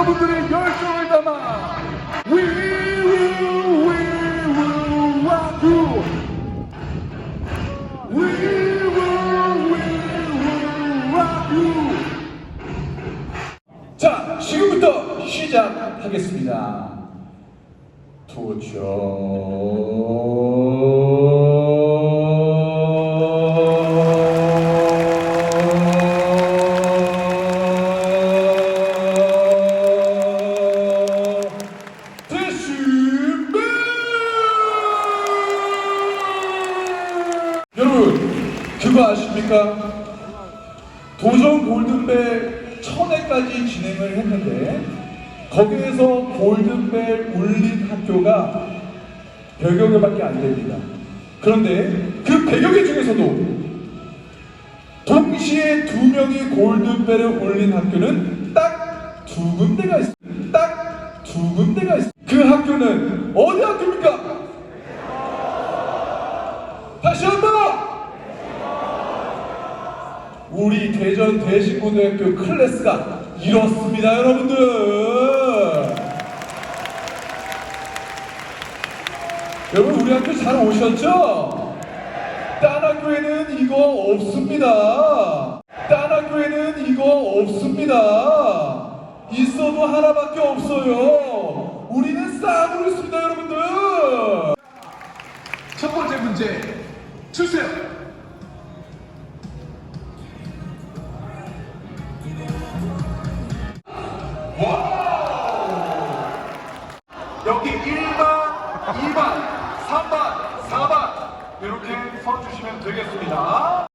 여러분들의 열정을 담아 We will, we will rock you We will, we will rock you 자, 지금부터 시작하겠습니다. 도전! 그거 아십니까? 도전 골든벨 천회까지 진행을 했는데 거기에서 골든벨 울린 학교가 100여 개밖에 안 됩니다. 그런데 그 100여 개 중에서도 동시에 두 명이 골든벨을 울린 학교는 딱 두 군데가 있습니다. 딱 두 군데가 있습니다. 그 학교는 어디 학교입니까? 다시 한번! 우리 대전 대신고등학교 클래스가 이렇습니다, 여러분들. 여러분 우리 학교 잘 오셨죠? 딴 학교에는 이거 없습니다. 딴 학교에는 이거 없습니다. 있어도 하나밖에 없어요. 우리는 있습니다, 여기 1번, 2번, 3번, 4번 이렇게 서주시면 되겠습니다.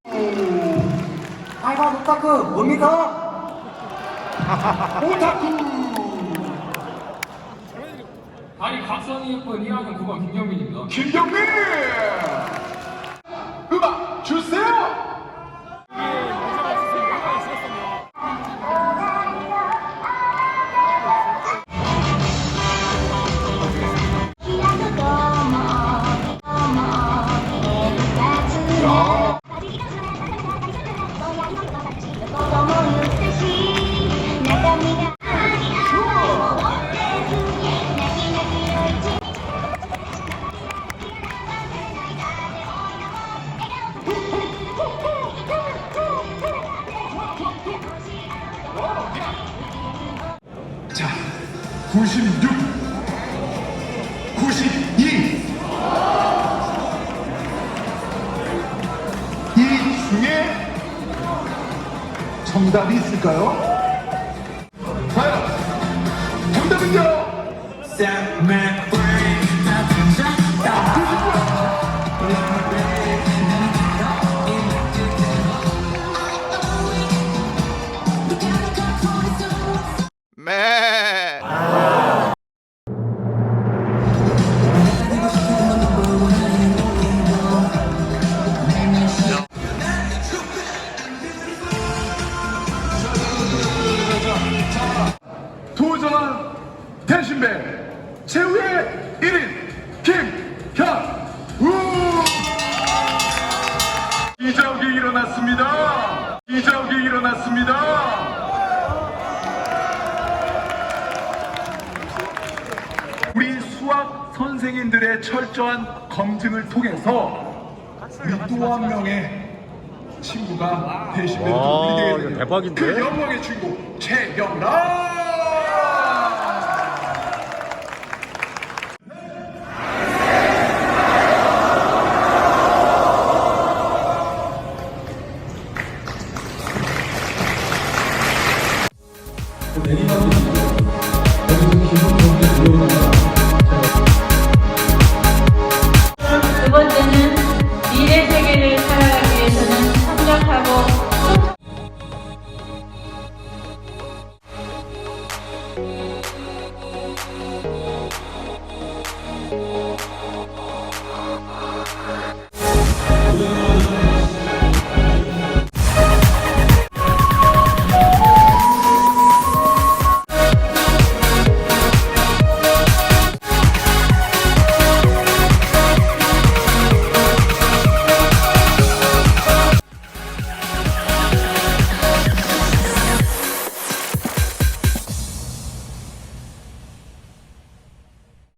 아이고 오타쿠 뭡니까? 오타쿠! 아니 각성이 예쁜 1학년 9번 김경민입니다. 김경민! 96, 92. 이 중에 정답이 있을까요? 과연 정답은요? 매. 대신배 최후의 1인 김현우. 이적이 일어났습니다. 이적이 일어났습니다. 우리 수학 선생님들의 철저한 검증을 통해서 우리 또 한 명의 친구가 울리게 이거 되는 대박인데? 그 영광의 주인공 최영란